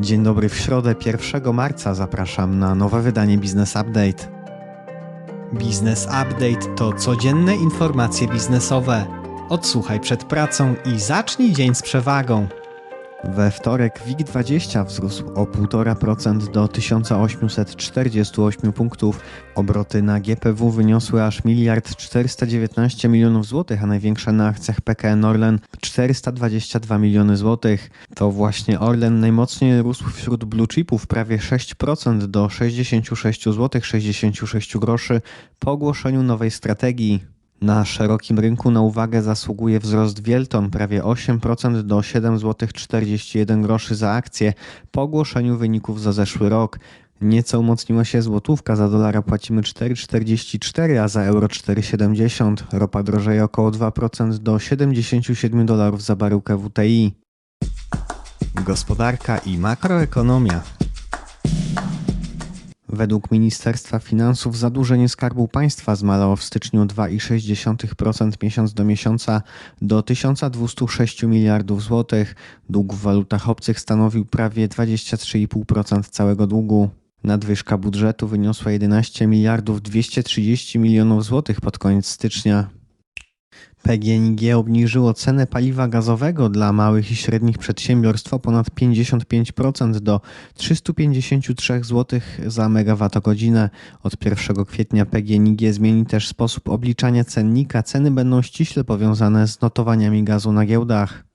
Dzień dobry, w środę 1 marca zapraszam na nowe wydanie Business Update. Business Update to codzienne informacje biznesowe. Odsłuchaj przed pracą i zacznij dzień z przewagą. We wtorek WIG20 wzrósł o 1,5% do 1848 punktów. Obroty na GPW wyniosły aż 1 419 milionów złotych, a największe na akcjach PKN Orlen 422 miliony złotych. To właśnie Orlen najmocniej rósł wśród blue chipów prawie 6% do 66 zł 66 groszy po ogłoszeniu nowej strategii. Na szerokim rynku na uwagę zasługuje wzrost Wielton prawie 8% do 7 zł 41 groszy za akcję po ogłoszeniu wyników za zeszły rok. Nieco umocniła się złotówka, za dolara płacimy 4,44, a za euro 4,70. Ropa drożeje około 2% do 77 dolarów za baryłkę WTI. Gospodarka i makroekonomia. Według Ministerstwa Finansów zadłużenie Skarbu Państwa zmalało w styczniu 2,6% miesiąc do miesiąca do 1206 miliardów złotych. Dług w walutach obcych stanowił prawie 23,5% całego długu. Nadwyżka budżetu wyniosła 11 miliardów 230 milionów złotych pod koniec stycznia. PGNiG obniżyło cenę paliwa gazowego dla małych i średnich przedsiębiorstw o ponad 55% do 353 zł za megawattogodzinę. Od 1 kwietnia PGNiG zmieni też sposób obliczania cennika. Ceny będą ściśle powiązane z notowaniami gazu na giełdach.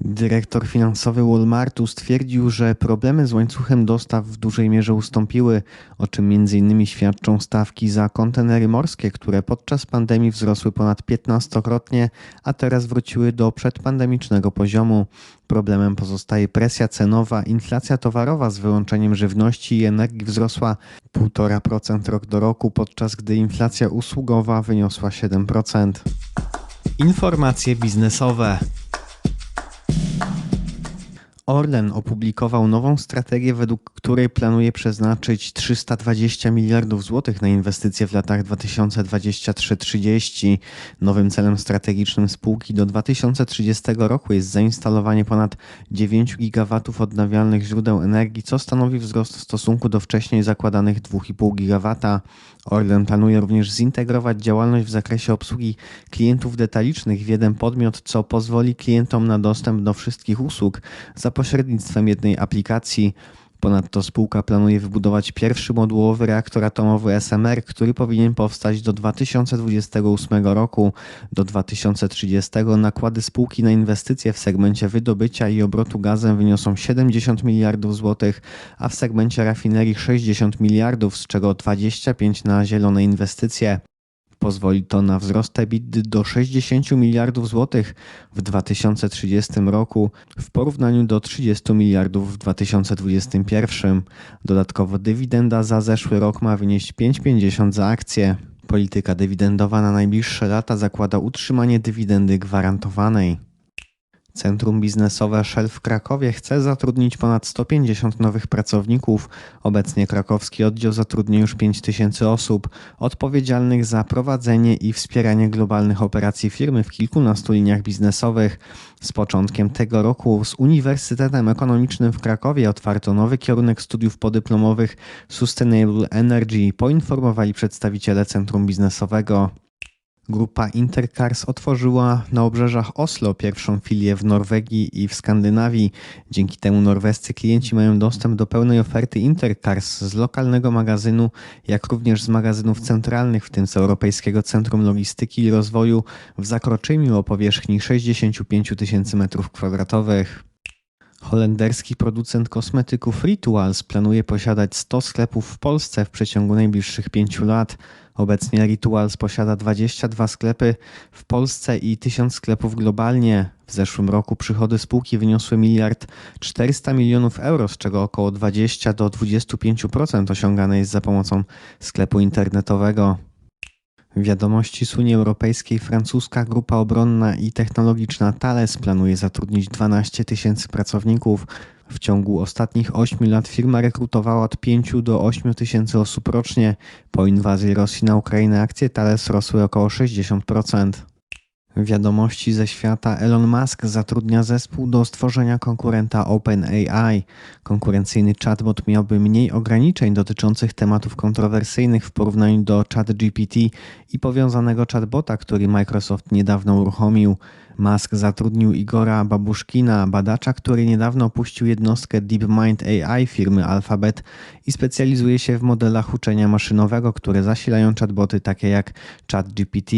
Dyrektor finansowy Walmartu stwierdził, że problemy z łańcuchem dostaw w dużej mierze ustąpiły, o czym m.in. świadczą stawki za kontenery morskie, które podczas pandemii wzrosły ponad 15-krotnie, a teraz wróciły do przedpandemicznego poziomu. Problemem pozostaje presja cenowa. Inflacja towarowa z wyłączeniem żywności i energii wzrosła 1,5% rok do roku, podczas gdy inflacja usługowa wyniosła 7%. Informacje biznesowe. Orlen opublikował nową strategię, według której planuje przeznaczyć 320 miliardów złotych na inwestycje w latach 2023-30. Nowym celem strategicznym spółki do 2030 roku jest zainstalowanie ponad 9 gigawatów odnawialnych źródeł energii, co stanowi wzrost w stosunku do wcześniej zakładanych 2,5 gigawata. Orlen planuje również zintegrować działalność w zakresie obsługi klientów detalicznych w jeden podmiot, co pozwoli klientom na dostęp do wszystkich usług za pośrednictwem jednej aplikacji. Ponadto spółka planuje wybudować pierwszy modułowy reaktor atomowy SMR, który powinien powstać do 2028 roku. Do 2030 nakłady spółki na inwestycje w segmencie wydobycia i obrotu gazem wyniosą 70 miliardów złotych, a w segmencie rafinerii 60 miliardów, z czego 25 na zielone inwestycje. Pozwoli to na wzrost EBITDA do 60 miliardów złotych w 2030 roku w porównaniu do 30 miliardów w 2021. Dodatkowo dywidenda za zeszły rok ma wynieść 5,50 za akcję. Polityka dywidendowa na najbliższe lata zakłada utrzymanie dywidendy gwarantowanej. Centrum biznesowe Shell w Krakowie chce zatrudnić ponad 150 nowych pracowników. Obecnie krakowski oddział zatrudnia już 5 tysięcy osób, odpowiedzialnych za prowadzenie i wspieranie globalnych operacji firmy w kilkunastu liniach biznesowych. Z początkiem tego roku z Uniwersytetem Ekonomicznym w Krakowie otwarto nowy kierunek studiów podyplomowych Sustainable Energy, poinformowali przedstawiciele Centrum Biznesowego. Grupa Intercars otworzyła na obrzeżach Oslo pierwszą filię w Norwegii i w Skandynawii. Dzięki temu norwescy klienci mają dostęp do pełnej oferty Intercars z lokalnego magazynu, jak również z magazynów centralnych, w tym z Europejskiego Centrum Logistyki i Rozwoju w Zakroczymiu o powierzchni 65 tysięcy m2. Holenderski producent kosmetyków Rituals planuje posiadać 100 sklepów w Polsce w przeciągu najbliższych 5 lat. Obecnie Rituals posiada 22 sklepy w Polsce i 1000 sklepów globalnie. W zeszłym roku przychody spółki wyniosły miliard 400 milionów euro, z czego około 20 do 25% osiągane jest za pomocą sklepu internetowego. Wiadomości z Unii Europejskiej francuska grupa obronna i technologiczna Thales planuje zatrudnić 12 tysięcy pracowników. W ciągu ostatnich 8 lat firma rekrutowała od 5 do 8 tysięcy osób rocznie. Po inwazji Rosji na Ukrainę akcje Thales rosły około 60%. Wiadomości ze świata Elon Musk zatrudnia zespół do stworzenia konkurenta OpenAI. Konkurencyjny chatbot miałby mniej ograniczeń dotyczących tematów kontrowersyjnych w porównaniu do ChatGPT i powiązanego chatbota, który Microsoft niedawno uruchomił. Musk zatrudnił Igora Babuszkina, badacza, który niedawno opuścił jednostkę DeepMind AI firmy Alphabet i specjalizuje się w modelach uczenia maszynowego, które zasilają chatboty takie jak ChatGPT.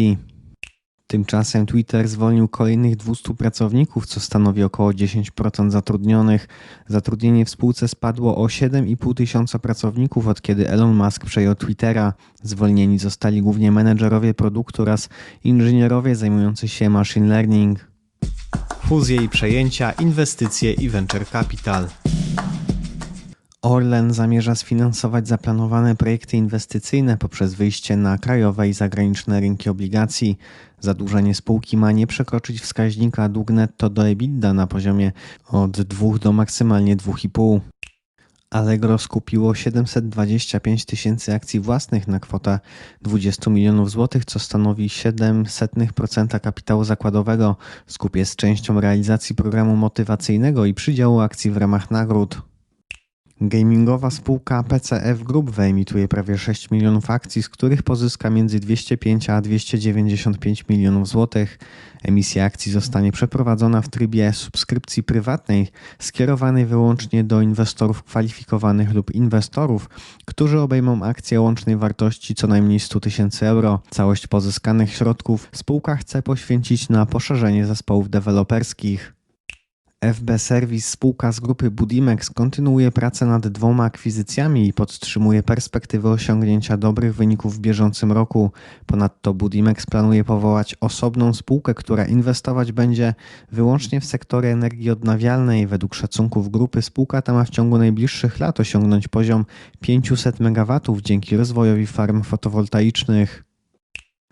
Tymczasem Twitter zwolnił kolejnych 200 pracowników, co stanowi około 10% zatrudnionych. Zatrudnienie w spółce spadło o 7,5 tysiąca pracowników od kiedy Elon Musk przejął Twittera. Zwolnieni zostali głównie menedżerowie produktu oraz inżynierowie zajmujący się machine learning. Fuzje i przejęcia, inwestycje i venture capital. Orlen zamierza sfinansować zaplanowane projekty inwestycyjne poprzez wyjście na krajowe i zagraniczne rynki obligacji. Zadłużenie spółki ma nie przekroczyć wskaźnika dług netto do EBITDA na poziomie od 2 do maksymalnie 2,5. Allegro skupiło 725 tysięcy akcji własnych na kwotę 20 milionów złotych, co stanowi 0,07% kapitału zakładowego. Skup jest częścią realizacji programu motywacyjnego i przydziału akcji w ramach nagród. Gamingowa spółka PCF Group wyemituje prawie 6 milionów akcji, z których pozyska między 205 a 295 milionów złotych. Emisja akcji zostanie przeprowadzona w trybie subskrypcji prywatnej, skierowanej wyłącznie do inwestorów kwalifikowanych lub inwestorów, którzy obejmą akcje łącznej wartości co najmniej 100 tysięcy euro. Całość pozyskanych środków spółka chce poświęcić na poszerzenie zespołów deweloperskich. FB Service, spółka z grupy Budimex, kontynuuje pracę nad dwoma akwizycjami i podtrzymuje perspektywy osiągnięcia dobrych wyników w bieżącym roku. Ponadto Budimex planuje powołać osobną spółkę, która inwestować będzie wyłącznie w sektory energii odnawialnej. Według szacunków grupy spółka ta ma w ciągu najbliższych lat osiągnąć poziom 500 MW dzięki rozwojowi farm fotowoltaicznych.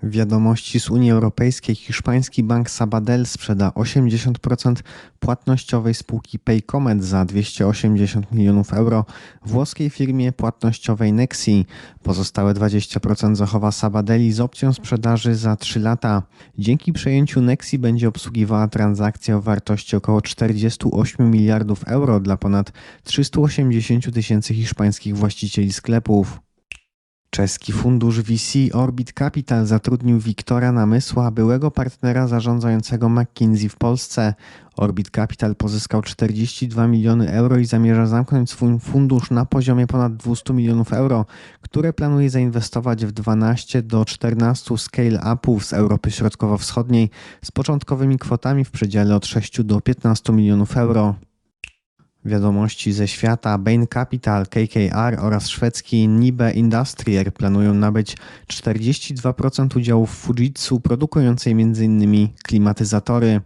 Wiadomości z Unii Europejskiej. Hiszpański bank Sabadell sprzeda 80% płatnościowej spółki Paycomet za 280 milionów euro włoskiej firmie płatnościowej Nexi. Pozostałe 20% zachowa Sabadelli z opcją sprzedaży za 3 lata. Dzięki przejęciu Nexi będzie obsługiwała transakcję o wartości około 48 miliardów euro dla ponad 380 tysięcy hiszpańskich właścicieli sklepów. Czeski fundusz VC Orbit Capital zatrudnił Wiktora Namysła, byłego partnera zarządzającego McKinsey w Polsce. Orbit Capital pozyskał 42 miliony euro i zamierza zamknąć swój fundusz na poziomie ponad 200 milionów euro, które planuje zainwestować w 12 do 14 scale-upów z Europy Środkowo-Wschodniej z początkowymi kwotami w przedziale od 6 do 15 milionów euro. Wiadomości ze świata Bain Capital, KKR oraz szwedzki Nibe Industrier planują nabyć 42% udziałów Fujitsu produkującej m.in. klimatyzatory.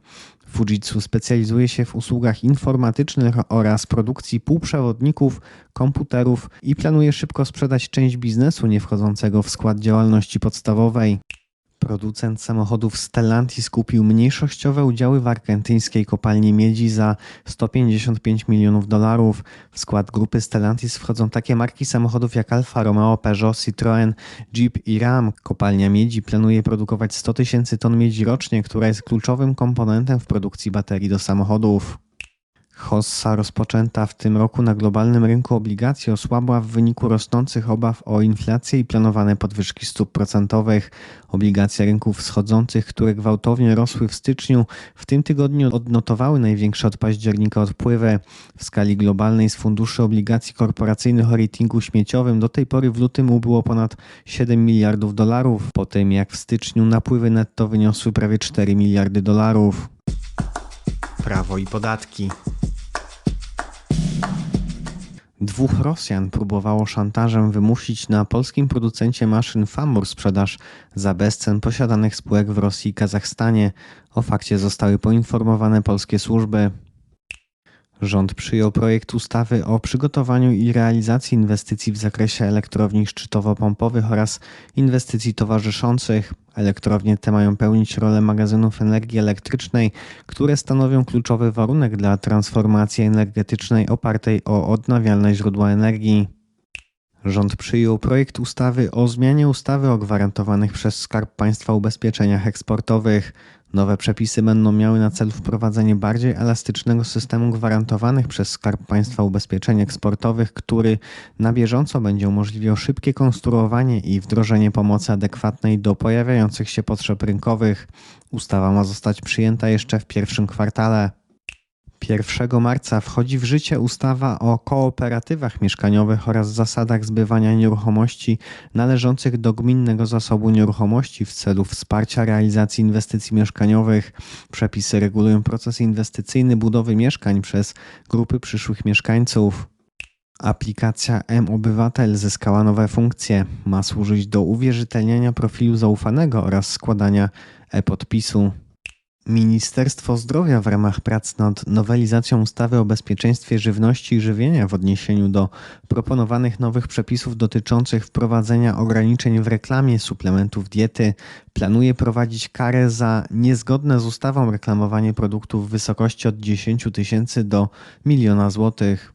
Fujitsu specjalizuje się w usługach informatycznych oraz produkcji półprzewodników, komputerów i planuje szybko sprzedać część biznesu nie wchodzącego w skład działalności podstawowej. Producent samochodów Stellantis kupił mniejszościowe udziały w argentyńskiej kopalni miedzi za 155 milionów dolarów. W skład grupy Stellantis wchodzą takie marki samochodów jak Alfa Romeo, Peugeot, Citroën, Jeep i Ram. Kopalnia miedzi planuje produkować 100 tysięcy ton miedzi rocznie, która jest kluczowym komponentem w produkcji baterii do samochodów. Hossa rozpoczęta w tym roku na globalnym rynku obligacji osłabła w wyniku rosnących obaw o inflację i planowane podwyżki stóp procentowych. Obligacje rynków wschodzących, które gwałtownie rosły w styczniu, w tym tygodniu odnotowały największe od października odpływy. W skali globalnej z funduszy obligacji korporacyjnych o ratingu śmieciowym do tej pory w lutym ubyło ponad 7 miliardów dolarów, po tym jak w styczniu napływy netto wyniosły prawie 4 miliardy dolarów. Prawo i podatki. Dwóch Rosjan próbowało szantażem wymusić na polskim producencie maszyn Famur sprzedaż za bezcen posiadanych spółek w Rosji i Kazachstanie. O fakcie zostały poinformowane polskie służby. Rząd przyjął projekt ustawy o przygotowaniu i realizacji inwestycji w zakresie elektrowni szczytowo-pompowych oraz inwestycji towarzyszących. Elektrownie te mają pełnić rolę magazynów energii elektrycznej, które stanowią kluczowy warunek dla transformacji energetycznej opartej o odnawialne źródła energii. Rząd przyjął projekt ustawy o zmianie ustawy o gwarantowanych przez Skarb Państwa ubezpieczeniach eksportowych. Nowe przepisy będą miały na celu wprowadzenie bardziej elastycznego systemu gwarantowanych przez Skarb Państwa ubezpieczeń eksportowych, który na bieżąco będzie umożliwiał szybkie konstruowanie i wdrożenie pomocy adekwatnej do pojawiających się potrzeb rynkowych. Ustawa ma zostać przyjęta jeszcze w pierwszym kwartale. 1 marca wchodzi w życie ustawa o kooperatywach mieszkaniowych oraz zasadach zbywania nieruchomości należących do gminnego zasobu nieruchomości w celu wsparcia realizacji inwestycji mieszkaniowych. Przepisy regulują proces inwestycyjny budowy mieszkań przez grupy przyszłych mieszkańców. Aplikacja M-Obywatel zyskała nowe funkcje. Ma służyć do uwierzytelniania profilu zaufanego oraz składania e-podpisu. Ministerstwo Zdrowia w ramach prac nad nowelizacją ustawy o bezpieczeństwie żywności i żywienia w odniesieniu do proponowanych nowych przepisów dotyczących wprowadzenia ograniczeń w reklamie suplementów diety planuje prowadzić karę za niezgodne z ustawą reklamowanie produktów w wysokości od 10 tysięcy do miliona złotych.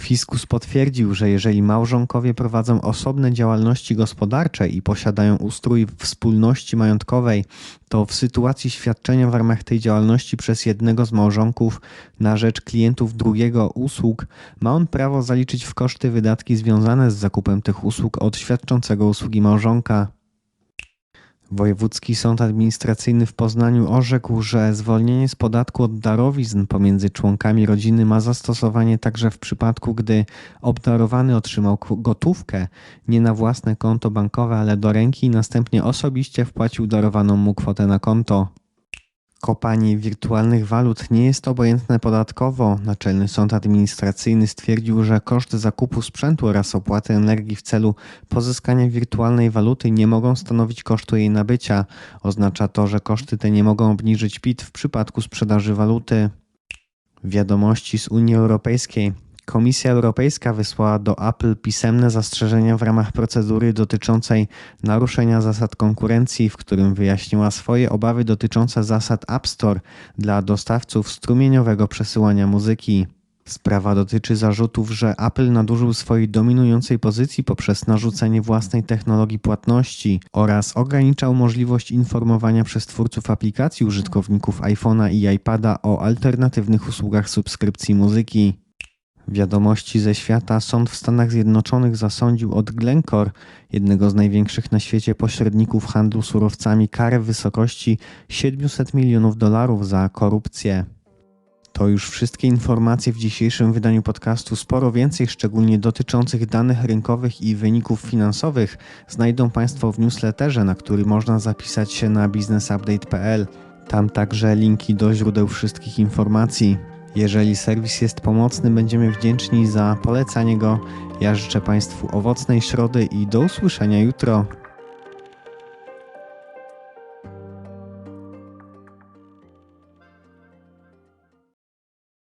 Fiskus potwierdził, że jeżeli małżonkowie prowadzą osobne działalności gospodarcze i posiadają ustrój wspólności majątkowej, to w sytuacji świadczenia w ramach tej działalności przez jednego z małżonków na rzecz klientów drugiego usług, ma on prawo zaliczyć w koszty wydatki związane z zakupem tych usług od świadczącego usługi małżonka. Wojewódzki Sąd Administracyjny w Poznaniu orzekł, że zwolnienie z podatku od darowizn pomiędzy członkami rodziny ma zastosowanie także w przypadku, gdy obdarowany otrzymał gotówkę nie na własne konto bankowe, ale do ręki i następnie osobiście wpłacił darowaną mu kwotę na konto. Kopanie wirtualnych walut nie jest obojętne podatkowo. Naczelny Sąd Administracyjny stwierdził, że koszt zakupu sprzętu oraz opłaty energii w celu pozyskania wirtualnej waluty nie mogą stanowić kosztu jej nabycia. Oznacza to, że koszty te nie mogą obniżyć PIT w przypadku sprzedaży waluty. Wiadomości z Unii Europejskiej. Komisja Europejska wysłała do Apple pisemne zastrzeżenia w ramach procedury dotyczącej naruszenia zasad konkurencji, w którym wyjaśniła swoje obawy dotyczące zasad App Store dla dostawców strumieniowego przesyłania muzyki. Sprawa dotyczy zarzutów, że Apple nadużył swojej dominującej pozycji poprzez narzucenie własnej technologii płatności oraz ograniczał możliwość informowania przez twórców aplikacji użytkowników iPhone'a i iPada o alternatywnych usługach subskrypcji muzyki. Wiadomości ze świata sąd w Stanach Zjednoczonych zasądził od Glencore, jednego z największych na świecie pośredników handlu surowcami, karę w wysokości 700 milionów dolarów za korupcję. To już wszystkie informacje w dzisiejszym wydaniu podcastu. Sporo więcej, szczególnie dotyczących danych rynkowych i wyników finansowych, znajdą Państwo w newsletterze, na który można zapisać się na businessupdate.pl. Tam także linki do źródeł wszystkich informacji. Jeżeli serwis jest pomocny, będziemy wdzięczni za polecanie go. Ja życzę Państwu owocnej środy i do usłyszenia jutro.